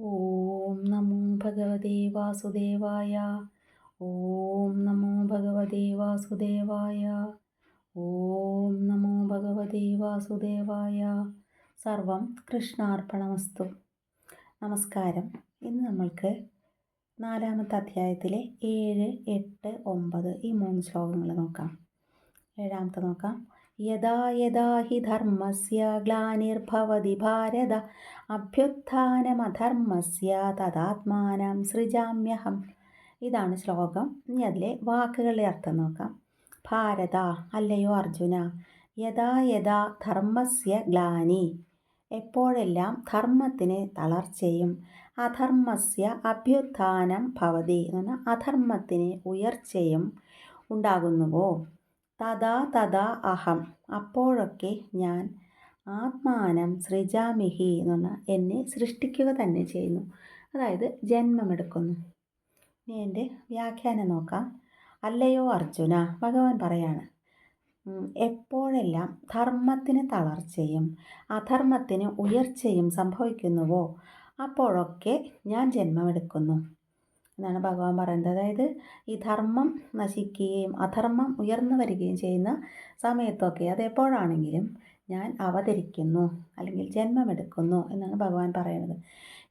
ഓം നമോ ഭഗവതേ വാസുദേവായ. ഓം നമോ ഭഗവതേ വാസുദേവായ. ഓം നമോ ഭഗവതേ വാസുദേവായ. സർവം കൃഷ്ണാർപ്പണമസ്തു. നമസ്കാരം. ഇന്ന് നമ്മൾക്ക് നാലാമത്തെ അധ്യായത്തിലെ ഏഴ് എട്ട് ഒമ്പത് ഈ മൂന്ന് ശ്ലോകങ്ങൾ നോക്കാം. ഏഴാമത്തെ നോക്കാം. യഥാ യഥാ ഹി ധർമ്മസ്യ ഗ്ലാനിർഭവതി ഭാരത അഭ്യുത്ഥാനമധർമ്മസ്യ തദാത്മാനം സൃജാമ്യഹം ഇതാണ് ശ്ലോകം. ഇനി അതിലെ വാക്കുകളുടെ അർത്ഥം നോക്കാം. ഭാരത അല്ലയോ അർജുന യഥാ യഥാ ധർമ്മസ്യ ഗ്ലാനി. എപ്പോഴെല്ലാം ധർമ്മത്തിന് തളർച്ചയും അധർമ്മസ്യ അഭ്യുത്ഥാനം ഭവതി എന്ന് പറഞ്ഞാൽ അധർമ്മത്തിന് ഉയർച്ചയും ഉണ്ടാകുന്നുവോ? തഥാ തഥാ അഹം. അപ്പോഴൊക്കെ ഞാൻ ആത്മാനം സൃജാമിഹി എന്ന് പറഞ്ഞാൽ എന്നെ സൃഷ്ടിക്കുക തന്നെ ചെയ്യുന്നു. അതായത് ജന്മമെടുക്കുന്നു. ഇനി എന്റെ വ്യാഖ്യാനം നോക്കാം. അല്ലയോ അർജുന ഭഗവാൻ പറയാണ് എപ്പോഴെല്ലാം ധർമ്മത്തിന് തളർച്ചയും അധർമ്മത്തിന് ഉയർച്ചയും സംഭവിക്കുന്നുവോ അപ്പോഴൊക്കെ ഞാൻ ജന്മമെടുക്കുന്നു. എന്നാണ് ഭഗവാൻ പറയുന്നത്. അതായത് ഈ ധർമ്മം നശിക്കുകയും അധർമ്മം ഉയർന്നു വരികയും ചെയ്യുന്ന സമയത്തൊക്കെ അത് എപ്പോഴാണെങ്കിലും ഞാൻ അവതരിക്കുന്നു അല്ലെങ്കിൽ ജന്മമെടുക്കുന്നു എന്നാണ് ഭഗവാൻ പറയുന്നത്.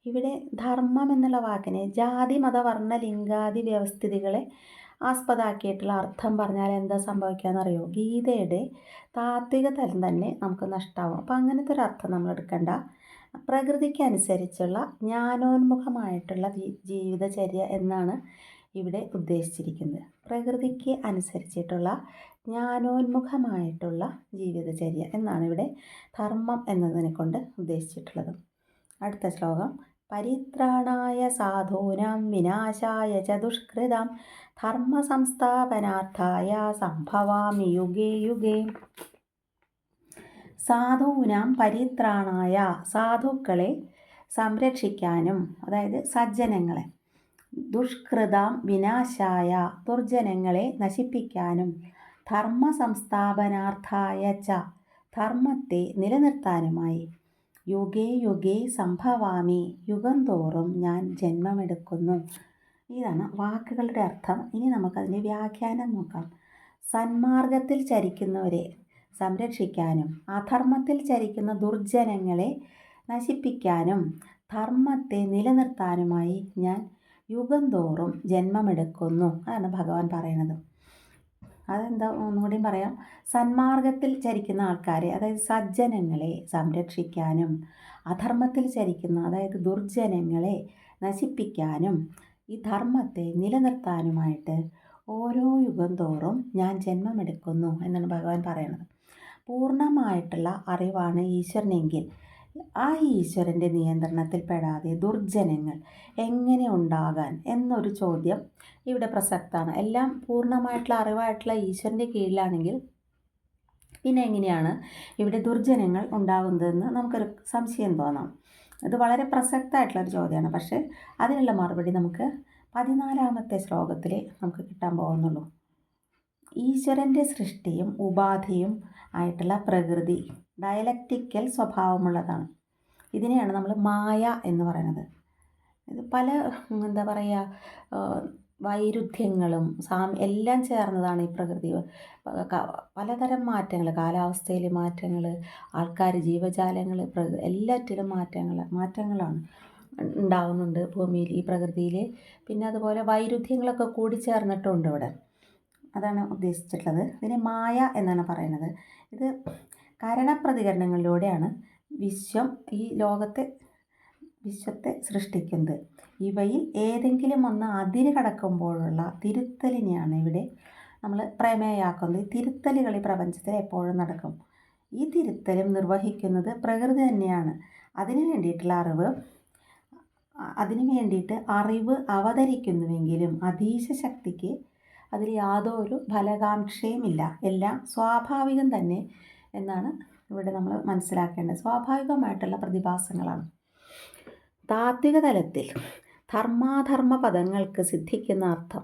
ഇവിടെ ധർമ്മം എന്നുള്ള വാക്കിനെ ജാതി മത വർണ ലിംഗാദി വ്യവസ്ഥിതികളെ ആസ്പദമാക്കിയിട്ടുള്ള അർത്ഥം പറഞ്ഞാൽ എന്താ സംഭവിക്കാമെന്നറിയോ ഗീതയുടെ താത്വിക തലം തന്നെ നമുക്ക് നഷ്ടമാവും അപ്പം അങ്ങനത്തെ ഒരു അർത്ഥം നമ്മൾ എടുക്കേണ്ട. പ്രകൃതിക്കനുസരിച്ചുള്ള ജ്ഞാനോന്മുഖമായിട്ടുള്ള ജീവിതചര്യ എന്നാണ് ഇവിടെ ഉദ്ദേശിച്ചിരിക്കുന്നത്. പ്രകൃതിക്ക് അനുസരിച്ചിട്ടുള്ള ജ്ഞാനോന്മുഖമായിട്ടുള്ള ജീവിതചര്യ എന്നാണ് ഇവിടെ ധർമ്മം എന്നതിനെ കൊണ്ട് ഉദ്ദേശിച്ചിട്ടുള്ളത്. അടുത്ത ശ്ലോകം. പരിത്രാണായ സാധൂനാം വിനാശായ ച ദുഷ്കൃതം ധർമ്മ സംസ്ഥാപനാർത്ഥായ സംഭവാമി യുഗേ യുഗേ. സാധൂനാം പരിത്രാണായ സാധുക്കളെ സംരക്ഷിക്കാനും അതായത് സജ്ജനങ്ങളെ ദുഷ്കൃതാം വിനാശായ ദുർജനങ്ങളെ നശിപ്പിക്കാനും ധർമ്മ സംസ്ഥാപനാർത്ഥായ ച ധർമ്മത്തെ നിലനിർത്താനുമായി യുഗേ യുഗേ സംഭവാമി. യുഗം തോറും ഞാൻ ജന്മമെടുക്കുന്നു. ഇതാണ് വാക്കുകളുടെ അർത്ഥം. ഇനി നമുക്കതിന്റെ വ്യാഖ്യാനം നോക്കാം. സന്മാർഗത്തിൽ ചരിക്കുന്നവരെ സംരക്ഷിക്കാനും അധർമ്മത്തിൽ ചരിക്കുന്ന ദുർജനങ്ങളെ നശിപ്പിക്കാനും ധർമ്മത്തെ നിലനിർത്താനുമായി ഞാൻ യുഗം തോറും ജന്മമെടുക്കുന്നു അതാണ് ഭഗവാൻ പറയുന്നത്. അതെന്താ ഒന്നുകൂടിയും പറയാം. സന്മാർഗത്തിൽ ചരിക്കുന്ന ആൾക്കാരെ അതായത് സജ്ജനങ്ങളെ സംരക്ഷിക്കാനും അധർമ്മത്തിൽ ചരിക്കുന്ന അതായത് ദുർജനങ്ങളെ നശിപ്പിക്കാനും ഈ ധർമ്മത്തെ നിലനിർത്താനുമായിട്ട് ഓരോ യുഗം തോറും ഞാൻ ജന്മമെടുക്കുന്നു എന്നാണ് ഭഗവാൻ പറയുന്നത്. പൂർണമായിട്ടുള്ള അറിവാണ് ഈശ്വരനെങ്കിൽ ആ ഈശ്വരന്റെ നിയന്ത്രണത്തിൽപ്പെടാതെ ദുർജനങ്ങൾ എങ്ങനെ ഉണ്ടാകാൻ എന്നൊരു ചോദ്യം ഇവിടെ പ്രസക്തമാണ് എല്ലാം പൂർണമായിട്ടുള്ള അറിവായിട്ടുള്ള ഈശ്വരന്റെ കീഴിലാണെങ്കിൽ പിന്നെ എങ്ങനെയാണ് ഇവിടെ ദുർജനങ്ങൾ ഉണ്ടാകുന്നതെന്ന് നമുക്കൊരു സംശയം തോന്നാം. അത് വളരെ പ്രസക്തമായിട്ടുള്ള ഒരു ചോദ്യമാണ്. പക്ഷേ അതിനുള്ള മറുപടി നമുക്ക് പതിനാലാമത്തെ ശ്ലോകത്തിൽ നമുക്ക് കിട്ടാൻ പോകുന്നുള്ളൂ. ഈശ്വരന്റെ സൃഷ്ടിയും ഉപാധിയും ആയിട്ടുള്ള പ്രകൃതി ഡയലക്റ്റിക്കൽ സ്വഭാവമുള്ളതാണ്. ഇതിനെയാണ് നമ്മൾ മായ എന്ന് പറയുന്നത്. ഇത് പല എന്താ പറയുക വൈരുദ്ധ്യങ്ങളും സാം എല്ലാം ചേർന്നതാണ് ഈ പ്രകൃതി. പലതരം മാറ്റങ്ങൾ കാലാവസ്ഥയിലെ മാറ്റങ്ങൾ ആൾക്കാർ ജീവജാലങ്ങൾ എല്ലാറ്റിലും മാറ്റങ്ങൾ മാറ്റങ്ങളാണ് ഉണ്ടാവുന്നുണ്ട് ഭൂമിയിൽ ഈ പ്രകൃതിയിൽ പിന്നെ അതുപോലെ വൈരുദ്ധ്യങ്ങളൊക്കെ കൂടി ചേർന്നിട്ടുണ്ട് ഇവിടെ. അതാണ് ഉദ്ദേശിച്ചിട്ടുള്ളത്. ഇതിനെ മായ എന്നാണ് പറയുന്നത്. ഇത് കാരണപ്രതികരണങ്ങളിലൂടെയാണ് വിശ്വം ഈ ലോകത്തെ വിശ്വത്തെ സൃഷ്ടിക്കുന്നത്. ഇവയിൽ ഏതെങ്കിലും ഒന്ന് അതിര് കടക്കുമ്പോഴുള്ള തിരുത്തലിനെയാണ് ഇവിടെ നമ്മൾ പ്രമേയാക്കുന്നത്. ഈ തിരുത്തലുകൾ ഈ പ്രപഞ്ചത്തിൽ എപ്പോഴും നടക്കും. ഈ തിരുത്തലും നിർവഹിക്കുന്നത് പ്രകൃതി തന്നെയാണ്. അതിനു വേണ്ടിയിട്ടുള്ള അറിവ് അതിനു വേണ്ടിയിട്ട് അറിവ് അവതരിക്കുന്നുവെങ്കിലും അതീശ ശക്തിക്ക് അതിൽ യാതൊരു ഫലകാംക്ഷയുമില്ല. എല്ലാം സ്വാഭാവികം തന്നെ എന്നാണ് ഇവിടെ നമ്മൾ മനസ്സിലാക്കേണ്ടത്. സ്വാഭാവികമായിട്ടുള്ള പ്രതിഭാസങ്ങളാണ്. താത്വിക തലത്തിൽ ധർമാധർമ്മ പദങ്ങൾക്ക് സിദ്ധിക്കുന്ന അർത്ഥം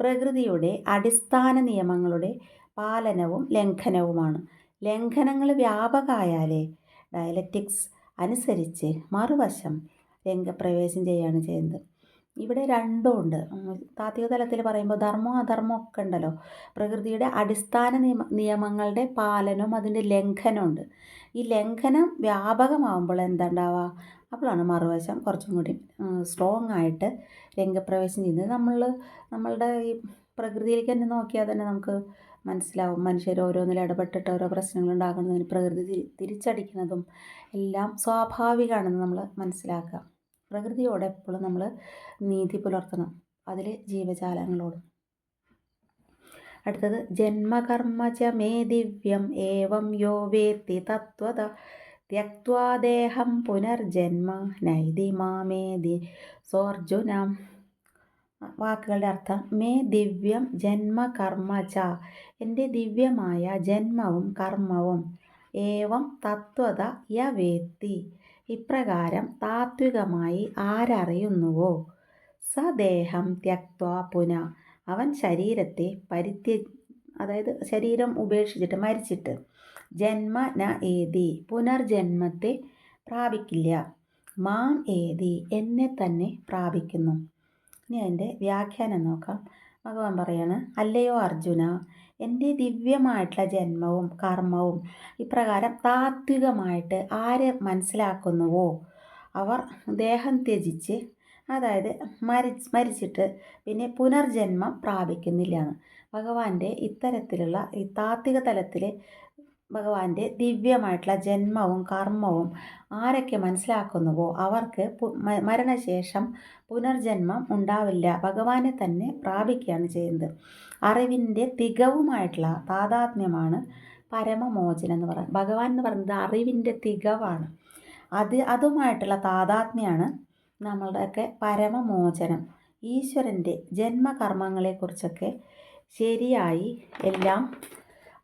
പ്രകൃതിയുടെ അടിസ്ഥാന നിയമങ്ങളുടെ പാലനവും ലംഘനവുമാണ്. ലംഘനങ്ങൾ വ്യാപകമായാലേ ഡയലറ്റിക്സ് അനുസരിച്ച് മറുവശം രംഗപ്രവേശം ചെയ്യുകയാണ് ചെയ്യുന്നത്. ഇവിടെ രണ്ടും ഉണ്ട്. താത്വിക തലത്തിൽ പറയുമ്പോൾ ധർമ്മവും അധർമ്മവും ഒക്കെ ഉണ്ടല്ലോ. പ്രകൃതിയുടെ അടിസ്ഥാന നിയമ നിയമങ്ങളുടെ പാലനവും അതിന്റെ ലംഘനവും ഉണ്ട്. ഈ ലംഘനം വ്യാപകമാകുമ്പോൾ എന്താ ഉണ്ടാവുക അപ്പോഴാണ് മറുവശം കുറച്ചും കൂടി സ്ട്രോങ് ആയിട്ട് രംഗപ്രവേശം ചെയ്യുന്നത്. നമ്മൾ നമ്മളുടെ ഈ പ്രകൃതിയിലേക്ക് തന്നെ നോക്കിയാൽ തന്നെ നമുക്ക് മനസ്സിലാവും. മനുഷ്യർ ഓരോന്നിൽ ഇടപെട്ടിട്ട് ഓരോ പ്രശ്നങ്ങൾ ഉണ്ടാകുന്നതിന് പ്രകൃതി തിരിച്ചടിക്കുന്നതും എല്ലാം സ്വാഭാവികമാണെന്ന് നമ്മൾ മനസ്സിലാക്കുക. പ്രകൃതിയോട് എപ്പോഴും നമ്മൾ നീതി പുലർത്തണം. അതിൽ ജീവജാലങ്ങളോട്. അടുത്തത് ജന്മകർമ്മച മേ ദിവ്യം ഏവം യോ വേത്തി തത്വത ത്യക്വാദേഹം പുനർജന്മ നൈതി മാമേതി സോർജുനം വാക്കുകളുടെ അർത്ഥം മേ ദിവ്യം ജന്മകർമ്മച എന്റെ ദിവ്യമായ ജന്മവും കർമ്മവും ഏവം തത്വത യ വേത്തി. ഇപ്രകാരം താത്വികമായി ആരറിയുന്നുവോ? സദേഹം ത്യക്വാ പുന. അവൻ ശരീരത്തെ പരിത്യ അതായത് ശരീരം ഉപേക്ഷിച്ചിട്ട് മരിച്ചിട്ട്. ജന്മ ന ഏതി. പുനർജന്മത്തെ പ്രാപിക്കില്ല. മാം ഏതി. എന്നെ തന്നെ പ്രാപിക്കുന്നു. ഇനി അതിന്റെ വ്യാഖ്യാനം നോക്കാം. ഭഗവാൻ പറയാണ് അല്ലയോ അർജുന എന്റെ ദിവ്യമായിട്ടുള്ള ജന്മവും കർമ്മവും ഇപ്രകാരം താത്വികമായിട്ട് ആര് മനസ്സിലാക്കുന്നുവോ? അവർ ദേഹം ത്യജിച്ച് അതായത് മരി മരിച്ചിട്ട് പിന്നെ പുനർജന്മം പ്രാപിക്കുന്നില്ല. എന്ന് ഭഗവാന്റെ ഇത്തരത്തിലുള്ള ഈ താത്വിക തലത്തിൽ ഭഗവാന്റെ ദിവ്യമായിട്ടുള്ള ജന്മവും കർമ്മവും ആരൊക്കെ മനസ്സിലാക്കുന്നുവോ അവർക്ക് മരണശേഷം പുനർജന്മം ഉണ്ടാവില്ല. ഭഗവാനെ തന്നെ പ്രാപിക്കുകയാണ് ചെയ്യുന്നത്. അറിവിന്റെ തികവുമായിട്ടുള്ള താതാത്മ്യമാണ് പരമമോചനം എന്ന് പറയുന്നത്. ഭഗവാൻ എന്ന് പറയുന്നത് അറിവിന്റെ തികവാണ്. അത് അതുമായിട്ടുള്ള താതാത്മ്യമാണ് നമ്മളുടെയൊക്കെ പരമമോചനം. ഈശ്വരന്റെ ജന്മകർമ്മങ്ങളെക്കുറിച്ചൊക്കെ ശരിയായി എല്ലാം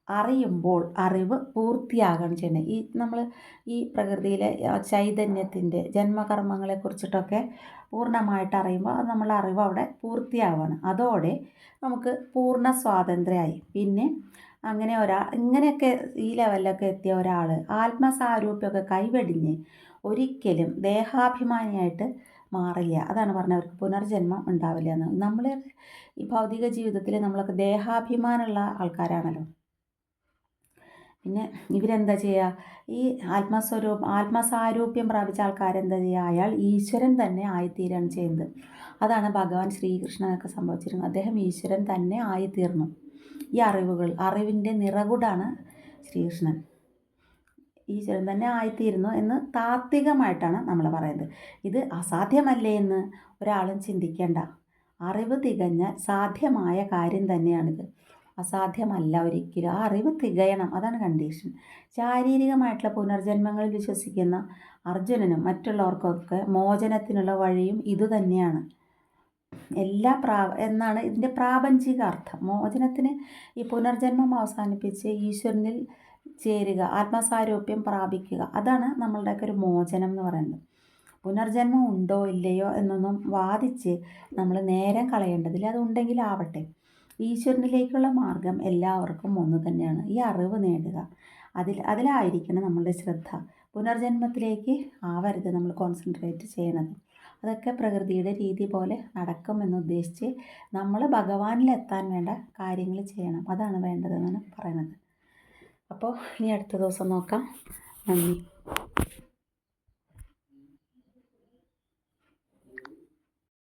അറിയുമ്പോൾ അറിവ് പൂർത്തിയാകണം ചെയ്യുന്നത് ഈ നമ്മൾ ഈ പ്രകൃതിയിലെ ചൈതന്യത്തിന്റെ ജന്മകർമ്മങ്ങളെ കുറിച്ചിട്ടൊക്കെ പൂർണമായിട്ട് അറിയുമ്പോൾ അത് നമ്മളെ അറിവ് അവിടെ പൂർത്തിയാവുകയാണ് അതോടെ നമുക്ക് പൂർണ സ്വാതന്ത്ര്യമായി. പിന്നെ അങ്ങനെ ഒരാൾ ഇങ്ങനെയൊക്കെ ഈ ലെവലിലൊക്കെ എത്തിയ ഒരാൾ ആത്മസാരൂപ്യമൊക്കെ കൈവെടിഞ്ഞ് ഒരിക്കലും ദേഹാഭിമാനിയായിട്ട് മാറില്ല. അതാണ് പറഞ്ഞത് അവർക്ക് പുനർജന്മം ഉണ്ടാവില്ല എന്ന്. നമ്മൾ ഈ ഭൗതിക ജീവിതത്തിൽ നമ്മളൊക്കെ ദേഹാഭിമാനമുള്ള ആൾക്കാരാണല്ലോ. പിന്നെ ഇവരെന്താ ചെയ്യുക ഈ ആത്മസ്വരൂപം ആത്മസാരൂപ്യം പ്രാപിച്ച ആൾക്കാരെന്താ ചെയ്യുക അയാൾ ഈശ്വരൻ തന്നെ ആയിത്തീരാണ് ചെയ്യുന്നത്. അതാണ് ഭഗവാൻ ശ്രീകൃഷ്ണനൊക്കെ സംഭവിച്ചിരുന്നത് അദ്ദേഹം ഈശ്വരൻ തന്നെ ആയിത്തീർന്നു. ഈ അറിവുകൾ അറിവിന്റെ നിറകുടാണ് ശ്രീകൃഷ്ണൻ. ഈശ്വരൻ തന്നെ ആയിത്തീരുന്നു എന്ന് താത്വികമായിട്ടാണ് നമ്മൾ പറയുന്നത്. ഇത് അസാധ്യമല്ലേ എന്ന് ഒരാളും ചിന്തിക്കേണ്ട. അറിവ് തികഞ്ഞ സാധ്യമായ കാര്യം തന്നെയാണിത്. അസാധ്യമല്ല ഒരിക്കലും. ആ അറിവ് തികയണം. അതാണ് കണ്ടീഷൻ ശാരീരികമായിട്ടുള്ള പുനർജന്മങ്ങളിൽ വിശ്വസിക്കുന്ന അർജുനനും മറ്റുള്ളവർക്കൊക്കെ മോചനത്തിനുള്ള വഴിയും ഇതുതന്നെയാണ് എല്ലാ പ്രാ എന്നാണ് ഇതിന്റെ പ്രാപഞ്ചിക അർത്ഥം. മോചനത്തിന് ഈ പുനർജന്മം അവസാനിപ്പിച്ച് ഈശ്വരനിൽ ചേരുക ആത്മസാരൂപ്യം പ്രാപിക്കുക. അതാണ് നമ്മളുടെയൊക്കെ ഒരു മോചനം എന്ന് പറയുന്നത്. പുനർജന്മം ഉണ്ടോ ഇല്ലയോ എന്നൊന്നും വാദിച്ച് നമ്മൾ നേരം കളയേണ്ടതില്ല. അതുണ്ടെങ്കിലാവട്ടെ ഈശ്വരനിലേക്കുള്ള മാർഗം എല്ലാവർക്കും ഒന്ന് തന്നെയാണ്. ഈ അറിവ് നേടുക. അതിൽ അതിലായിരിക്കണം നമ്മളുടെ ശ്രദ്ധ. പുനർജന്മത്തിലേക്ക് ആവരുത് നമ്മൾ കോൺസെൻട്രേറ്റ് ചെയ്യണത്. അതൊക്കെ പ്രകൃതിയുടെ രീതി പോലെ നടക്കുമെന്ന് ഉദ്ദേശിച്ച് നമ്മൾ ഭഗവാനിലെത്താൻ വേണ്ട കാര്യങ്ങൾ ചെയ്യണം. അതാണ് വേണ്ടതെന്നാണ് പറയുന്നത്. അപ്പോൾ ഇനി അടുത്ത ദിവസം നോക്കാം. നന്ദി.